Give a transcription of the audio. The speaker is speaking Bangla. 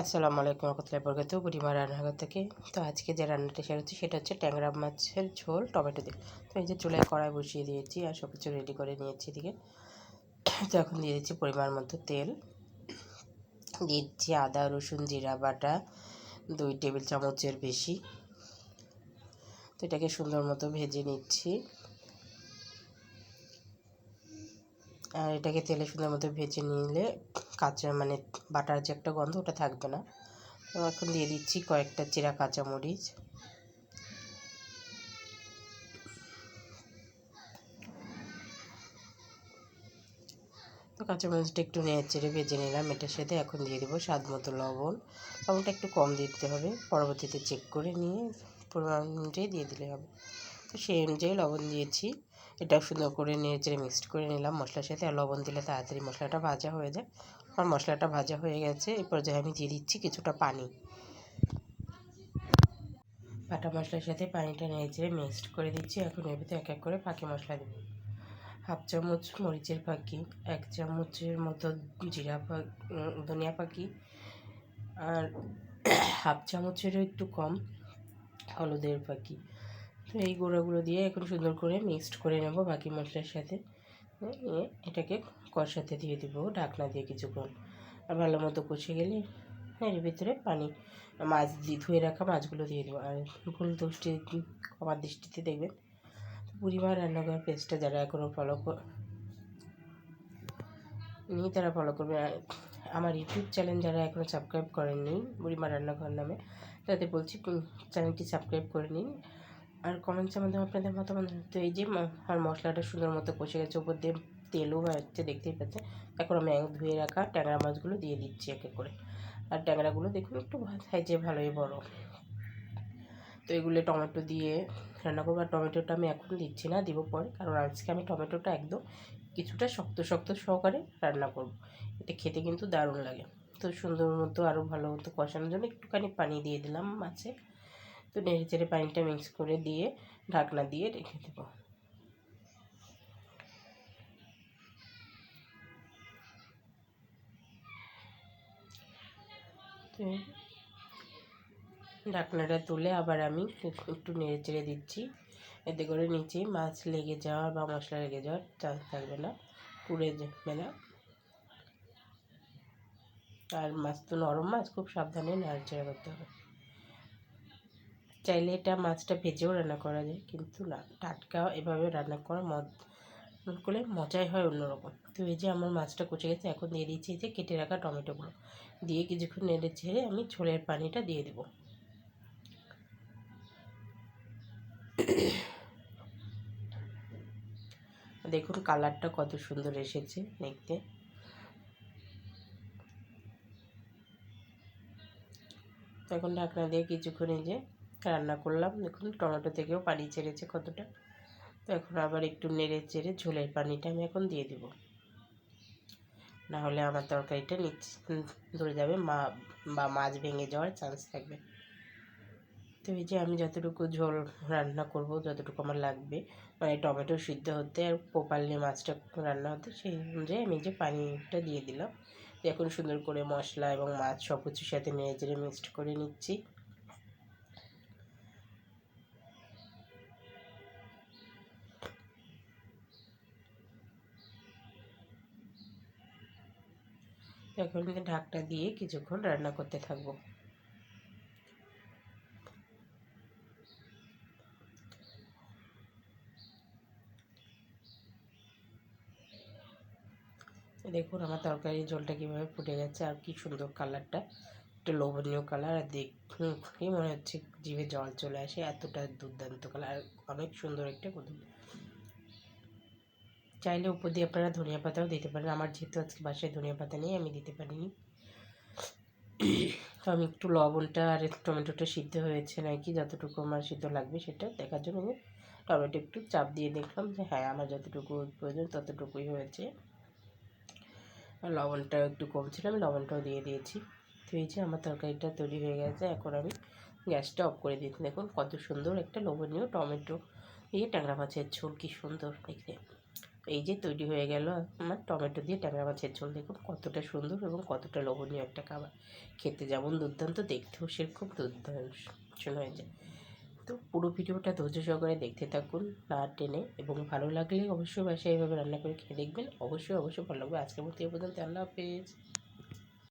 আসসালামু আলাইকুম রহমতুল্লাহ বরকাত বুড়িমা রান্নাঘর থেকে। তো আজকে যে রান্নাটা শেয়ার হচ্ছে, সেটা হচ্ছে ট্যাংরা মাছের ঝোল টমেটো দিয়ে। তো এই যে চুলায় কড়াই বসিয়ে দিয়েছি আর সব কিছু রেডি করে নিয়েছি এদিকে। তো এখন দিয়ে দিচ্ছি পরিমাণ মতো তেল। দিচ্ছি আদা, রসুন, জিরা বাটা, দুই টেবিল চামচের বেশি। তো এটাকে সুন্দর মতো ভেজে নিচ্ছি। আর এটাকে তেলে সুন্দর মতো ভেজে নিলে কাঁচা মানে বাটার যে একটা গন্ধ ওটা থাকবে না। তো এখন দিয়ে দিচ্ছি কয়েকটা চিরা কাঁচামরিচ। তো কাঁচামরিচটা একটু নেড়ে চেড়ে ভেজে নিলাম এটার সাথে। এখন দিয়ে দেবো স্বাদ মতো লবণ। লবণটা একটু কম দিতে হবে, পরবর্তীতে চেক করে নিয়ে পরিমাণ অনুযায়ী দিয়ে দিলে হবে। তো সেই অনুযায়ী লবণ দিয়েছি। এটাও সুন্দর করে নেড়ে চেড়ে মিক্সড করে নিলাম মশলার সাথে। আর লবণ দিলে তাড়াতাড়ি মশলাটা ভাজা হয়ে যায়। আমার মশলাটা ভাজা হয়ে গেছে। এই পর্যায়ে আমি দিয়ে দিচ্ছি কিছুটা পানি। বাটা মশলার সাথে পানিটা নেড়ে মিক্সড করে দিচ্ছি। এখন এর ভিতরে এক এক করে ফাঁকি মশলা দেবো। হাফ চামচ মরিচের ফাঁকি, এক চামচের মতো জিরা ধনিয়া পাখি আর হাফ চামচেরও একটু কম হলুদের পাখি তো এই গুঁড়োগুলো দিয়ে এখন সুন্দর করে মিক্সড করে নেব বাকি মশলার সাথে। এটাকে কষাতে দিয়ে দেবো, ঢাকনা দিয়ে কিছুক্ষণ। আর ভালো মতো কষে গেলে এর ভিতরে পানি, মাছ দিয়ে ধুয়ে রাখা মাছগুলো দিয়ে দেবো। আর ভুল দৃষ্টি আমার দৃষ্টিতে দেখবেন বুড়িমা রান্নাঘর পেজটা যারা এখনও ফলো নিয়ে তারা ফলো করবে। আমার ইউটিউব চ্যানেল যারা এখনও সাবস্ক্রাইব করেননি বুড়িমা রান্নাঘর নামে, তাদের বলছি চ্যানেলটি সাবস্ক্রাইব করে নিন। আর কমেন্টসের মাধ্যমে আপনাদের মতামত, তো এই যে আর মশলাটা সুন্দর মতো কষে গেছে, উপর দিয়ে তেলও হচ্ছে দেখতেই পাচ্ছে এখন আমি ধুয়ে রাখা ট্যাংরা মাছগুলো দিয়ে দিচ্ছি এক করে। আর ট্যাংরাগুলো দেখুন একটু সাইজে ভালোই বড়। তো এগুলো টমেটো দিয়ে রান্না করব। আর টমেটোটা আমি এখন দিচ্ছি না, দিব পরে। কারণ আজকে আমি টমেটোটা একদম কিছুটা শক্ত শক্ত সহকারে রান্না করব। এটা খেতে কিন্তু দারুণ লাগে। তো সুন্দর মতো আরও ভালো মতো কষানোর জন্য একটুখানি পানি দিয়ে দিলাম মাছে। তো নেড়ে চেড়ে পানিটা মিক্স করে দিয়ে ঢাকনা দিয়ে রেখে দেব। ঢাকনাটা তুলে আবার আমি একটু নেড়ে চেড়ে দিচ্ছি। এতে করে নিচে মাছ লেগে যাওয়ার বা মশলা লেগে যাওয়ার চান্স থাকবে না। পুড়ে যাবে না। আর মাছ তো নরম মাছ, খুব সাবধানে নাড়াচাড়া করতে হবে। চাইলে এটা মাছটা ভেজেও রান্না করা যায়, কিন্তু না, টাটকা এভাবে রান্না করা মদ করলে মজাই হয় অন্যরকম। তো এই যে আমার মাছটা কচে গেছে, এখন দিয়ে দিচ্ছি যে কেটে রাখা টমেটোগুলো। দিয়ে কিছুক্ষণ নেড়ে ছেড়ে আমি ঝোলের পানিটা দিয়ে দেবো। দেখুন কালারটা কত সুন্দর এসেছে দেখতে। এখন ঢাকনা দিয়ে কিছুক্ষণ এই যে রান্না করলাম। দেখুন টমেটো থেকেও পানি ছেড়েছে কতটা। তো এখন আবার একটু নেড়ে চেড়ে ঝোলের পানিটা আমি এখন দিয়ে দেবো। নাহলে আমার তরকারিটা নিচে ধরে যাবে মা বা মাছ ভেঙে যাওয়ার চান্স থাকবে। তো এই যে আমি যতটুকু ঝোল রান্না করব, যতটুকু আমার লাগবে মানে টমেটো সিদ্ধ হতে আর পোপালে মাছটা রান্না হতে, সেই অনুযায়ী আমি যে পানিটা দিয়ে দিলাম। এখন সুন্দর করে মশলা এবং মাছ সব কিছুর সাথে নেড়ে চেড়ে মিক্সড করে নিচ্ছি। এখন ঢাকটা দিয়ে কিছুক্ষণ রান্না করতে থাকব। দেখুন আমার তরকারির ঝোলটা কীভাবে ফুটে গেছে আর কি সুন্দর কালারটা। একটা লোভনীয় কালার আর দেখুন কি মনে হচ্ছে, জিভে জল চলে আসে, এতটা দুর্দান্ত কালার। অনেক সুন্দর একটা চাইলে উপর দিয়ে আপনারা ধনিয়া পাতাও দিতে পারেন। আমার যেহেতু আজকে বাসায় ধনিয়া পাতা নেই, আমি দিতে পারিনি। তো আমি একটু লবণটা আর টমেটোটা সিদ্ধ হয়েছে নাকি, যতটুকু আমার সিদ্ধ লাগবে সেটা দেখার জন্য আমি টমেটো একটু চাপ দিয়ে দেখলাম যে হ্যাঁ আমার যতটুকু প্রয়োজন ততটুকুই হয়েছে। লবণটাও একটু কম ছিল, আমি লবণটাও দিয়ে দিয়েছি। তো এই যে আমার তরকারিটা তৈরি হয়ে গেছে, এখন আমি গ্যাসটা অফ করে দিয়েছি। দেখুন কত সুন্দর একটা লবণীয় টমেটো। দিয়ে ট্যাংরা মাছের ঝোল, কী সুন্দর দেখতে। এই যে তৈরি হয়ে গেল আমার টমেটো দিয়ে ট্যাংরা মাছের ঝোল। দেখুন কতটা সুন্দর এবং কতটা লোভনীয় একটা খাবার। খেতে যেমন দুর্দান্ত, দেখতেও সেরকম দুর্দান্ত হয়ে যায়। তো পুরো ভিডিওটা ধৈর্য সহকারে দেখতে থাকুন, না টেনে। এবং ভালো লাগলে অবশ্যই বাসায় এভাবে রান্না করে খেয়ে দেখবেন। অবশ্যই অবশ্যই ভালো লাগবে। আজকের মতো এ পর্যন্ত। আল্লাহ হাফেজ।